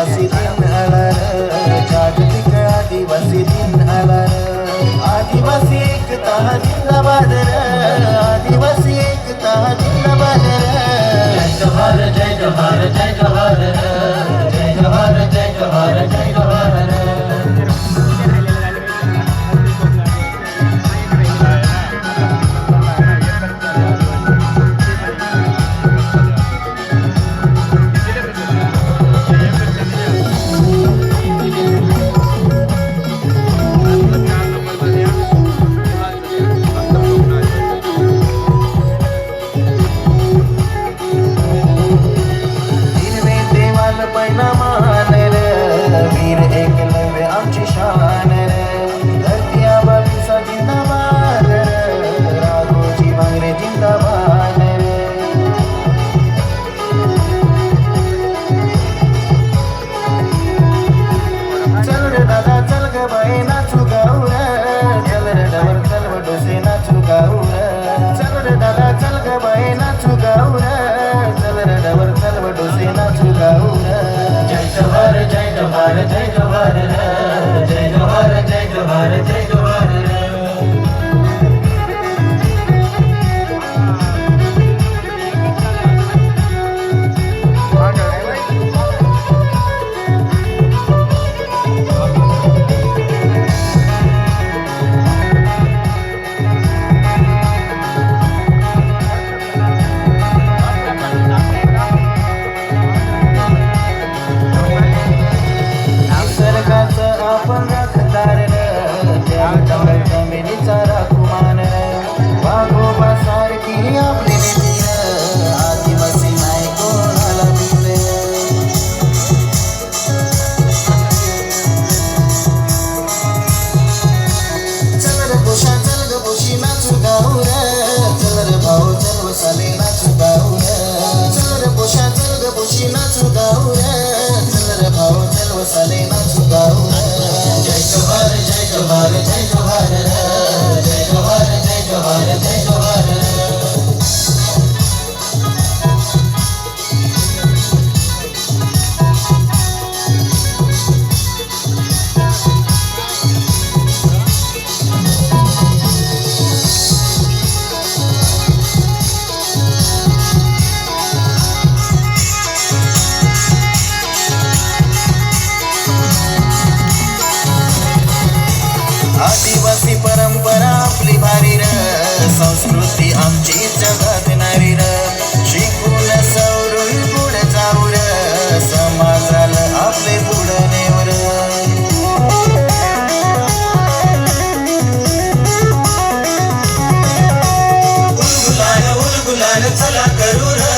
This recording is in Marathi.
आदिवासी दिन आला जागतिक आदिवासी दिन आला आदिवासी एकता जिंदाबाद र आदिवासी एकता जिंदाबाद र जय जवाहर जय जवाहर जय जवाहर जय जवाहर जय जवाहर जय जवाहर. दादा चल ग बाई नाचू गाऊ रे। चल रे डबर चल व डोसे नाचू गाऊ रे। चल रे दादा चल ग बाई नाचू गाऊ रे। चल रे डबर चल व डोसे नाचू गाऊ रे। जय जवाहर जय जवाहर जय जवाहर जय जवाहर जय जवाहर जय जवाहर आदिवासी परंपरा आपली भारी र संस्कृती आमची जगात नारी र. शिकून सवरून पुढे जाऊ र समाजाला आपले पुढे नेऊ उलगुलान उलगुलान चला करू र.